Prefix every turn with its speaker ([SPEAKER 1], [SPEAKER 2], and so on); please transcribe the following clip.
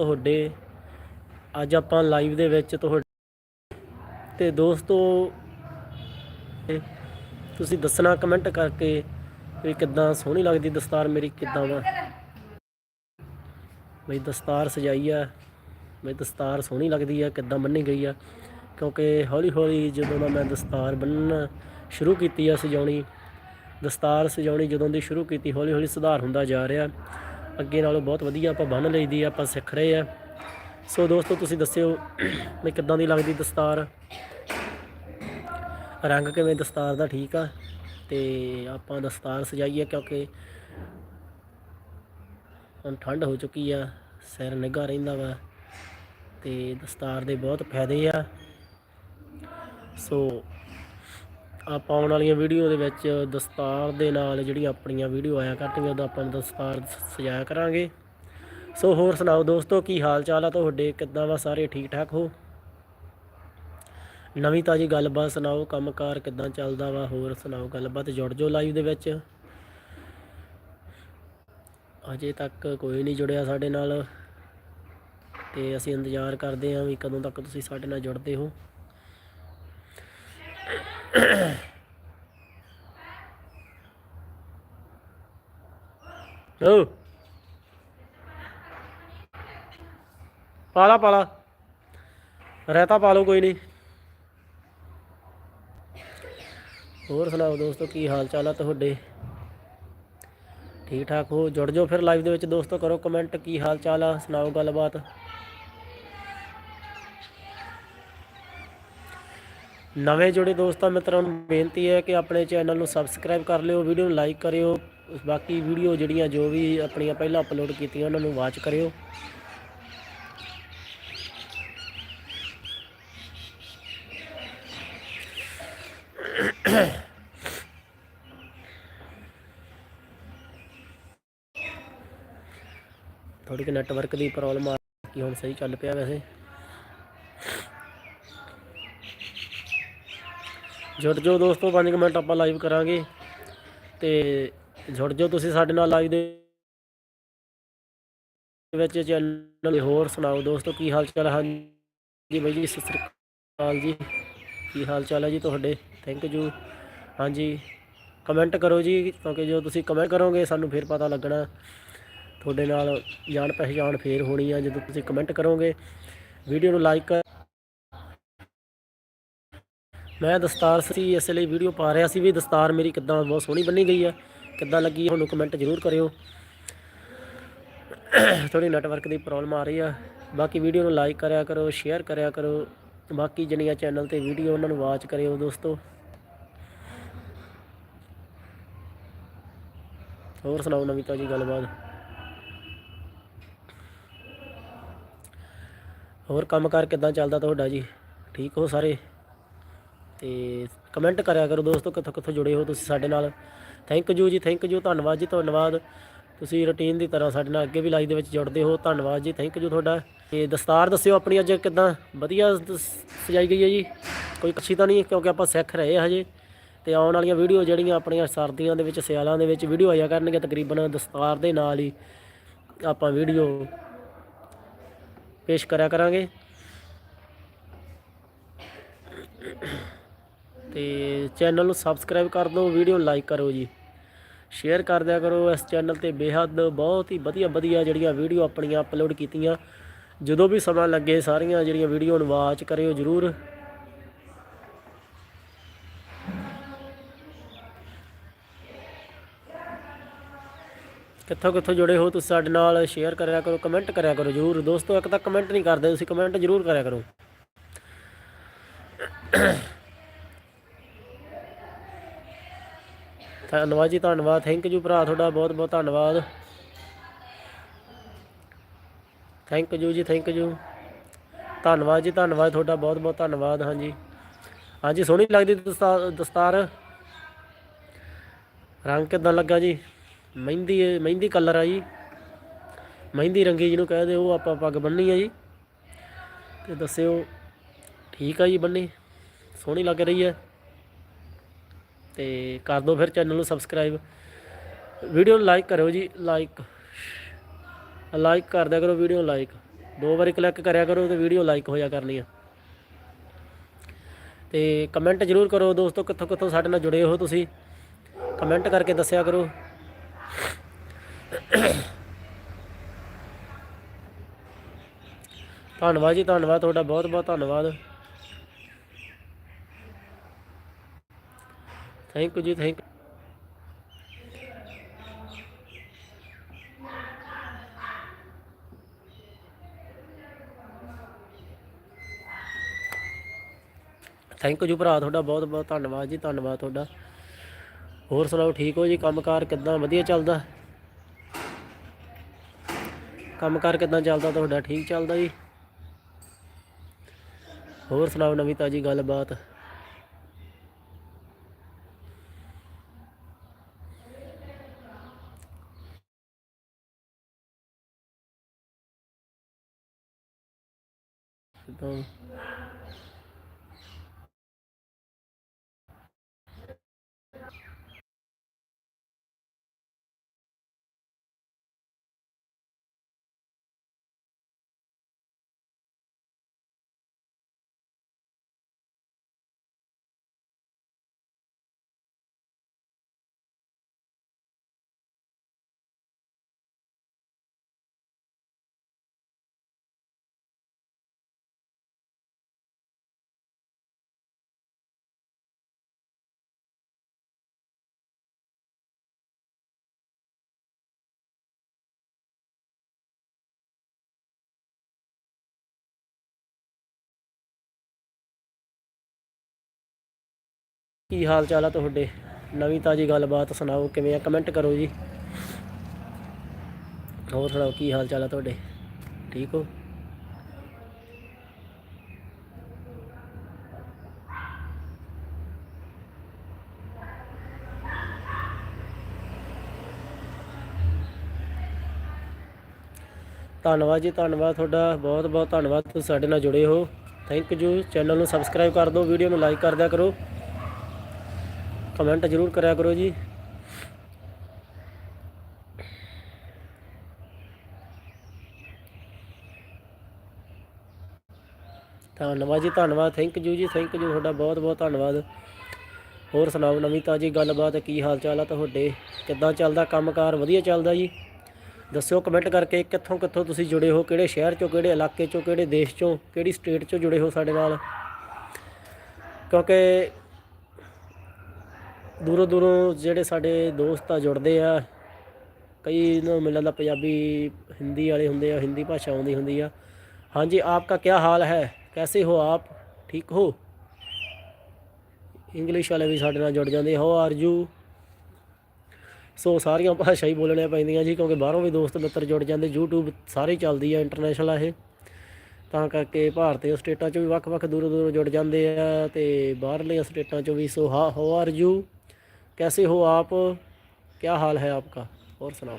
[SPEAKER 1] ਤੁਹਾਡੇ, ਅੱਜ ਆਪਾਂ ਲਾਈਵ ਦੇ ਵਿੱਚ ਤੁਹਾਡੇ ਤੇ ਦੋਸਤੋ ਤੁਸੀਂ ਦੱਸਣਾ ਕਮੈਂਟ ਕਰਕੇ ਵੀ ਕਿੱਦਾਂ ਸੋਹਣੀ ਲੱਗਦੀ ਦਸਤਾਰ ਮੇਰੀ, ਕਿੱਦਾਂ ਵਾ? ਬਈ ਦਸਤਾਰ ਸਜਾਈ ਆ, ਬਈ ਦਸਤਾਰ ਸੋਹਣੀ ਲੱਗਦੀ ਆ, ਕਿੱਦਾਂ ਬੰਨੀ ਗਈ ਆ। ਕਿਉਂਕਿ ਹੌਲੀ ਹੌਲੀ ਜਦੋਂ ਦਾ ਮੈਂ ਦਸਤਾਰ ਬੰਨਣਾ ਸ਼ੁਰੂ ਕੀਤੀ ਆ ਸਜਾਉਣੀ, ਦਸਤਾਰ ਸਜਾਉਣੀ ਜਦੋਂ ਦੀ ਸ਼ੁਰੂ ਕੀਤੀ ਹੌਲੀ ਹੌਲੀ ਸੁਧਾਰ ਹੁੰਦਾ ਜਾ ਰਿਹਾ। ਅੱਗੇ ਨਾਲੋਂ ਬਹੁਤ ਵਧੀਆ ਆਪਾਂ ਬੰਨ ਲਈਦੀ ਆ, ਆਪਾਂ ਸਿੱਖ ਰਹੇ ਆ। ਸੋ ਦੋਸਤੋ, ਤੁਸੀਂ ਦੱਸਿਓ ਮੈਂ ਕਿੱਦਾਂ ਦੀ ਲੱਗਦੀ ਦਸਤਾਰ? ਰੰਗ ਕਿਵੇਂ ਦਸਤਾਰ ਦਾ ਠੀਕ ਆ? ਤੇ ਆਪਾਂ ਦਸਤਾਰ ਸਜਾਈਏ ਕਿਉਂਕਿ ਹੁਣ ਠੰਡ ਹੋ ਚੁੱਕੀ ਆ, ਸਿਰ ਨਿੱਘਾ ਰਹਿੰਦਾ ਵਾ ਤੇ ਦਸਤਾਰ ਦੇ ਬਹੁਤ ਫਾਇਦੇ ਆ। ਸੋ ਆਪਾਂ ਆਉਣ ਵਾਲੀਆਂ ਵੀਡੀਓ ਦੇ ਵਿੱਚ ਦਸਤਾਰ ਦੇ ਨਾਲ ਜਿਹੜੀਆਂ ਆਪਣੀਆਂ ਵੀਡੀਓ ਆਇਆ ਕਰਨਗੀਆਂ ਉਹਦਾ ਆਪਾਂ ਦਸਤਾਰ ਸਜਾਇਆ ਕਰਾਂਗੇ। ਸੋ ਹੋਰ ਸੁਣਾਓ ਦੋਸਤੋ, ਕੀ ਹਾਲ ਚਾਲ ਆ ਤੁਹਾਡੇ? ਕਿੱਦਾਂ ਵਾ ਸਾਰੇ? ਠੀਕ ਠਾਕ ਹੋ? ਨਵੀਂ ਤਾਜੀ ਗੱਲਬਾਤ ਸੁਣਾਓ, ਕੰਮਕਾਰ ਕਿੱਦਾਂ ਚੱਲਦਾ ਵਾ? ਹੋਰ ਸੁਣਾਓ, ਗੱਲਬਾਤ ਜੁੜ ਜਾਓ ਲਾਈਵ ਦੇ ਵਿੱਚ। ਅਜੇ ਤੱਕ ਕੋਈ ਨਹੀਂ ਜੁੜਿਆ ਸਾਡੇ ਨਾਲ। ਤੇ ਅਸੀਂ ਇੰਤਜ਼ਾਰ ਕਰਦੇ ਹਾਂ ਵੀ ਕਦੋਂ ਤੱਕ ਤੁਸੀਂ ਸਾਡੇ ਨਾਲ ਜੁੜਦੇ ਹੋ। ਓ। ਪਾਲਾ ਪਾਲਾ। ਰਹਿਤਾ ਪਾ ਲਓ, ਕੋਈ ਨਹੀਂ। ਹੋਰ ਸੁਣਾਓ ਦੋਸਤੋ, ਕੀ ਹਾਲ ਚਾਲ ਆ ਤੁਹਾਡੇ? ਠੀਕ ਠਾਕ ਹੋ? ਜੁੜ ਜਾਓ ਫਿਰ ਲਾਈਵ ਦੇ ਵਿੱਚ ਦੋਸਤੋ, ਕਰੋ ਕਮੈਂਟ ਕੀ ਹਾਲ ਚਾਲ ਆ? ਸੁਣਾਓ ਗੱਲਬਾਤ। ਨਵੇਂ ਜੁੜੇ ਦੋਸਤਾਂ, ਮਿੱਤਰਾਂ ਨੂੰ ਬੇਨਤੀ ਹੈ ਕਿ ਆਪਣੇ ਚੈਨਲ ਨੂੰ ਸਬਸਕ੍ਰਾਈਬ ਕਰ ਲਿਓ ਵੀਡੀਓ ਨੂੰ ਲਾਈਕ ਕਰਿਓ, ਬਾਕੀ ਵੀਡੀਓ ਜਿਹੜੀਆਂ ਜੋ ਵੀ ਆਪਣੀਆਂ ਪਹਿਲਾਂ ਅਪਲੋਡ ਕੀਤੀਆਂ, ਉਹਨਾਂ ਨੂੰ ਵਾਚ ਕਰਿਓ। ਥੋੜੀ ਕਿ ਨੈਟਵਰਕ ਦੀ ਪ੍ਰੋਬਲਮ ਆ ਕਿ ਹੁਣ ਸਹੀ ਚੱਲ ਪਿਆ ਵੈਸੇ। ਜੁੜ ਜਾਓ ਦੋਸਤੋ 5 ਮਿੰਟ ਆਪਾਂ ਲਾਈਵ ਕਰਾਂਗੇ। ਤੇ ਜੁੜ ਜਾਓ ਤੁਸੀਂ ਸਾਡੇ ਨਾਲ ਲਾਈਵ ਦੇ ਵਿੱਚ ਚੈਨਲ ਹੋਰ ਸੁਣਾਓ। ਦੋਸਤੋ, ਕੀ ਹਾਲ ਚਾਲ? ਹੈ ਜੀ ਬਾਈ ਜੀ, ਸਤਿ ਸ੍ਰੀ ਅਕਾਲ ਜੀ। ਕੀ ਹਾਲ ਚਾਲ ਹੈ ਜੀ ਤੁਹਾਡੇ? ਥੈਂਕ ਯੂ ਹਾਂਜੀ ਕਮੈਂਟ ਕਰੋ ਜੀ, ਕਿਉਂਕਿ ਜੋ ਤੁਸੀਂ ਕਮੈਂਟ ਕਰੋਗੇ, ਸਾਨੂੰ ਫਿਰ ਪਤਾ ਲੱਗਣਾ। ਤੁਹਾਡੇ ਨਾਲ ਜਾਣ ਪਹਿਚਾਣ ਫੇਰ ਹੋਣੀ ਆ ਜਦੋਂ ਤੁਸੀਂ ਕਮੈਂਟ ਕਰੋਗੇ। ਵੀਡੀਓ ਨੂੰ ਲਾਈਕ ਕਰ ਮੈਂ ਦਸਤਾਰ ਸੀ, ਇਸ ਲਈ ਵੀਡੀਓ ਪਾ ਰਿਹਾ ਸੀ ਵੀ ਦਸਤਾਰ ਮੇਰੀ ਕਿੱਦਾਂ ਬਹੁਤ ਸੋਹਣੀ ਬੰਨੀ ਗਈ ਹੈ ਕਿੱਦਾਂ ਲੱਗੀ ਤੁਹਾਨੂੰ ਕਮੈਂਟ ਜ਼ਰੂਰ ਕਰਿਓ। ਥੋੜੀ ਨੈਟਵਰਕ ਦੀ ਪ੍ਰੋਬਲਮ ਆ ਰਹੀ ਆ। ਬਾਕੀ ਵੀਡੀਓ ਨੂੰ ਲਾਈਕ ਕਰਿਆ ਕਰੋ ਸ਼ੇਅਰ ਕਰਿਆ ਕਰੋ। ਬਾਕੀ ਜਿਹੜੀਆਂ ਚੈਨਲ ਤੇ ਵੀਡੀਓ ਉਹਨਾਂ ਨੂੰ ਵਾਚ ਕਰਿਓ ਦੋਸਤੋ। ਹੋਰ ਸੁਣਾਓ ਨਵੀਂ ਤਾਜੀ ਗੱਲਬਾਤ? ਹੋਰ ਕੰਮਕਾਰ ਕਿੱਦਾਂ ਚੱਲਦਾ ਤੁਹਾਡਾ ਜੀ? ਠੀਕ ਹੋ ਸਾਰੇ? ਤੇ ਕਮੈਂਟ ਕਰਿਆ ਕਰੋ ਦੋਸਤੋ, ਕਿੱਥੋਂ ਕਿੱਥੋਂ ਜੁੜੇ ਹੋ ਤੁਸੀਂ ਸਾਡੇ ਨਾਲ। ਥੈਂਕ ਯੂ ਜੀ ਥੈਂਕ ਯੂ ਧੰਨਵਾਦ ਜੀ, ਧੰਨਵਾਦ। ਤੁਸੀਂ ਰੁਟੀਨ ਦੀ ਤਰ੍ਹਾਂ ਸਾਡੇ ਨਾਲ ਅੱਗੇ ਵੀ ਲਾਈਵ ਦੇ ਵਿੱਚ ਜੁੜਦੇ ਹੋ, ਧੰਨਵਾਦ ਜੀ ਥੈਂਕ ਯੂ ਤੁਹਾਡਾ। ਤੇ ਦਸਤਾਰ ਦੱਸਿਓ ਆਪਣੀ ਅੱਜ ਕਿੱਦਾਂ? ਵਧੀਆ ਦਸ- ਸਜਾਈ ਗਈ ਹੈ ਜੀ। ਕੋਈ ਕੱਚੀ ਤਾਂ ਨਹੀਂ, ਕਿਉਂਕਿ ਆਪਾਂ ਸਿੱਖ ਰਹੇ ਹਜੇ। ਤੇ ਆਉਣ ਵਾਲੀਆਂ ਵੀਡੀਓ ਜਿਹੜੀਆਂ ਆਪਣੀਆਂ ਸਰਦੀਆਂ ਦੇ ਵਿੱਚ, ਸਿਆਲਾਂ ਦੇ ਵਿੱਚ ਵੀਡੀਓ ਆਇਆ ਕਰਨਗੇ ਤਕਰੀਬਨ ਦਸਤਾਰ ਦੇ ਨਾਲ ਹੀ ਆਪਾਂ ਵੀਡੀਓ ਪੇਸ਼ ਕਰਿਆ ਕਰਾਂਗੇ। ਤੇ ਚੈਨਲ ਨੂੰ ਸਬਸਕ੍ਰਾਈਬ ਕਰ ਦਿਓ, ਵੀਡੀਓ ਨੂੰ ਲਾਈਕ ਕਰੋ ਜੀ। ਸ਼ੇਅਰ ਕਰ ਦਿਆ ਕਰੋ ਇਸ ਚੈਨਲ ਤੇ। ਬੇਹੱਦ ਬਹੁਤ ਹੀ ਵਧੀਆ ਵਧੀਆ ਜਿਹੜੀਆਂ ਵੀਡੀਓ ਆਪਣੀਆਂ ਅਪਲੋਡ ਕੀਤੀਆਂ। ਜਦੋਂ ਵੀ ਸਮਾਂ ਲੱਗੇ, ਸਾਰੀਆਂ ਜਿਹੜੀਆਂ ਵੀਡੀਓ ਨੂੰ ਵਾਚ ਕਰਿਓ ਜਰੂਰ। ਕਿੱਥੋਂ ਕਿੱਥੋਂ ਜੁੜੇ ਹੋ ਤੁਸੀਂ ਸਾਡੇ ਨਾਲ? ਸ਼ੇਅਰ ਕਰਿਆ ਕਰੋ ਕਮੈਂਟ ਕਰਿਆ ਕਰੋ ਜਰੂਰ। ਦੋਸਤੋ, ਇੱਕ ਤਾਂ ਕਮੈਂਟ ਨਹੀਂ ਕਰਦੇ, ਤੁਸੀਂ ਕਮੈਂਟ ਜਰੂਰ ਕਰਿਆ ਕਰੋ। ਧੰਨਵਾਦ ਜੀ, ਧੰਨਵਾਦ। ਥੈਂਕ ਯੂ ਭਰਾ ਤੁਹਾਡਾ, ਬਹੁਤ ਬਹੁਤ ਧੰਨਵਾਦ। ਥੈਂਕ ਯੂ ਜੀ ਥੈਂਕ ਯੂ ਧੰਨਵਾਦ ਜੀ, ਧੰਨਵਾਦ ਤੁਹਾਡਾ, ਬਹੁਤ ਬਹੁਤ ਧੰਨਵਾਦ, ਹਾਂਜੀ। ਹਾਂਜੀ, ਸੋਹਣੀ ਲੱਗਦੀ ਦਸਤਾਰ ਦਸਤਾਰ। ਰੰਗ ਕਿਦਾਂ ਲੱਗਾ ਜੀ? ਮਹਿੰਦੀ ਮਹਿੰਦੀ ਕਲਰ ਆ ਜੀ। ਮਹਿੰਦੀ ਰੰਗੀ ਜਿਹਨੂੰ ਕਹਦੇ ਉਹ ਆਪਾਂ ਪੱਗ ਬੰਨੀ ਆ ਜੀ। ਤੇ ਦੱਸਿਓ, ਠੀਕ ਆ ਜੀ, ਬੰਨੀ। ਸੋਹਣੀ ਲੱਗ ਰਹੀ ਹੈ। ਤੇ ਕਰ ਦਿਓ ਫਿਰ ਚੈਨਲ ਨੂੰ ਸਬਸਕ੍ਰਾਈਬ। ਵੀਡੀਓ ਨੂੰ ਲਾਈਕ ਕਰਿਓ ਜੀ ਲਾਈਕ ਲਾਈਕ ਕਰ ਦਿਆ ਕਰੋ ਵੀਡੀਓ ਨੂੰ ਲਾਈਕ ਦੋ ਵਾਰੀ ਕਲਿੱਕ ਕਰਿਆ ਕਰੋ ਤੇ ਵੀਡੀਓ ਲਾਈਕ ਹੋਇਆ ਕਰਨੀ ਆ। ਤੇ ਕਮੈਂਟ ਜ਼ਰੂਰ ਕਰੋ ਦੋਸਤੋ, ਕਿੱਥੋਂ ਕਿੱਥੋਂ ਸਾਡੇ ਨਾਲ ਜੁੜੇ ਹੋ ਤੁਸੀਂ? ਕਮੈਂਟ ਕਰਕੇ ਦੱਸਿਆ ਕਰੋ। ਧੰਨਵਾਦ ਜੀ, ਧੰਨਵਾਦ, ਤੁਹਾਡਾ ਬਹੁਤ ਬਹੁਤ ਧੰਨਵਾਦ। ਥੈਂਕ ਯੂ ਜੀ ਥੈਂਕ ਥੈਂਕ ਯੂ ਭਰਾ ਤੁਹਾਡਾ, ਬਹੁਤ ਬਹੁਤ ਧੰਨਵਾਦ ਜੀ, ਧੰਨਵਾਦ ਤੁਹਾਡਾ। ਹੋਰ ਸੁਣਾਓ, ਠੀਕ ਹੋ ਜੀ? ਕੰਮਕਾਰ ਕਿੱਦਾਂ? ਵਧੀਆ ਚੱਲਦਾ? ਕੰਮਕਾਰ ਕਿੱਦਾਂ ਚੱਲਦਾ ਤੁਹਾਡਾ? ਠੀਕ ਚੱਲਦਾ ਜੀ? ਹੋਰ ਸੁਣਾਓ ਨਵੀਂ ਤਾਜੀ ਗੱਲਬਾਤ? ਕਿੱਦਾਂ ਕੀ ਹਾਲ ਚਾਲ ਆ ਤੁਹਾਡੇ? ਨਵੀਂ ਤਾਜੀ ਗੱਲਬਾਤ ਸੁਣਾਓ, ਕਿਵੇਂ ਆ? ਕਮੈਂਟ ਕਰੋ ਜੀ। ਹੋਰ ਸੁਣਾਓ, ਕੀ ਹਾਲ ਚਾਲ ਆ ਤੁਹਾਡੇ? ਠੀਕ ਹੋ? ਧੰਨਵਾਦ ਜੀ, ਧੰਨਵਾਦ ਤੁਹਾਡਾ। ਬਹੁਤ ਬਹੁਤ ਧੰਨਵਾਦ। ਤੁਸੀਂ ਸਾਡੇ ਨਾਲ ਜੁੜੇ ਹੋ। ਥੈਂਕ ਯੂ ਚੈਨਲ ਨੂੰ ਸਬਸਕ੍ਰਾਈਬ ਕਰ ਦਿਓ। ਵੀਡੀਓ ਨੂੰ ਲਾਈਕ ਕਰ ਦਿਆ ਕਰੋ। ਕਮੈਂਟ ਜ਼ਰੂਰ ਕਰਿਆ ਕਰੋ ਜੀ। ਧੰਨਵਾਦ ਜੀ, ਧੰਨਵਾਦ। ਥੈਂਕ ਯੂ ਜੀ ਥੈਂਕ ਯੂ ਤੁਹਾਡਾ ਬਹੁਤ ਬਹੁਤ ਧੰਨਵਾਦ। ਹੋਰ ਸੁਣਾਓ, ਨਵੀਂ ਤਾਜੀ ਗੱਲਬਾਤ, ਕੀ ਹਾਲ ਚਾਲ ਆ ਤੁਹਾਡੇ? ਕਿੱਦਾਂ ਚੱਲਦਾ ਕੰਮਕਾਰ? ਵਧੀਆ ਚੱਲਦਾ ਜੀ। ਦੱਸਿਓ ਕਮੈਂਟ ਕਰਕੇ ਕਿੱਥੋਂ ਕਿੱਥੋਂ ਤੁਸੀਂ ਜੁੜੇ ਹੋ, ਕਿਹੜੇ ਸ਼ਹਿਰ ਚੋਂ, ਕਿਹੜੇ ਇਲਾਕੇ ਚੋਂ, ਕਿਹੜੇ ਦੇਸ਼ ਚੋਂ, ਕਿਹੜੀ ਸਟੇਟ ਚੋਂ ਜੁੜੇ ਹੋ ਸਾਡੇ ਨਾਲ? ਕਿਉਂਕਿ ਦੂਰੋਂ ਦੂਰੋਂ ਜਿਹੜੇ ਸਾਡੇ ਦੋਸਤ ਆ, ਜੁੜਦੇ ਆ, ਕਈ ਨੂੰ ਮਿਲਣ ਦਾ ਪੰਜਾਬੀ, ਹਿੰਦੀ ਵਾਲੇ ਹੁੰਦੇ ਆ, ਹਿੰਦੀ ਭਾਸ਼ਾ ਆਉਂਦੀ ਹੁੰਦੀ ਆ। ਹਾਂਜੀ, ਆਪਕਾ ਕੀ ਹਾਲ ਹੈ? ਕੈਸੇ ਹੋ ਆਪ? ਠੀਕ ਹੋ? ਇੰਗਲਿਸ਼ ਵਾਲੇ ਵੀ ਸਾਡੇ ਨਾਲ ਜੁੜ ਜਾਂਦੇ ਹੋ ਆਰ ਯੂ ਸੋ ਸਾਰੀਆਂ ਭਾਸ਼ਾ ਹੀ ਬੋਲਣੀਆਂ ਪੈਂਦੀਆਂ ਜੀ, ਕਿਉਂਕਿ ਬਾਹਰੋਂ ਵੀ ਦੋਸਤ, ਮਿੱਤਰ ਜੁੜ ਜਾਂਦੇ। YouTube ਸਾਰੇ ਚੱਲਦੀ ਆ ਇੰਟਰਨੈਸ਼ਨਲ ਆ ਇਹ। ਤਾਂ ਕਰਕੇ ਭਾਰਤੀ ਸਟੇਟਾਂ 'ਚੋਂ ਵੀ ਵੱਖ-ਵੱਖ ਦੂਰੋਂ ਦੂਰੋਂ ਜੁੜ ਜਾਂਦੇ ਆ ਤੇ ਬਾਹਰਲੀਆਂ ਸਟੇਟਾਂ 'ਚੋਂ ਵੀ। ਸੋ ਹਾਊ ਆਰ ਯੂ कैसे हो आप क्या हाल है आपका और सुनाओ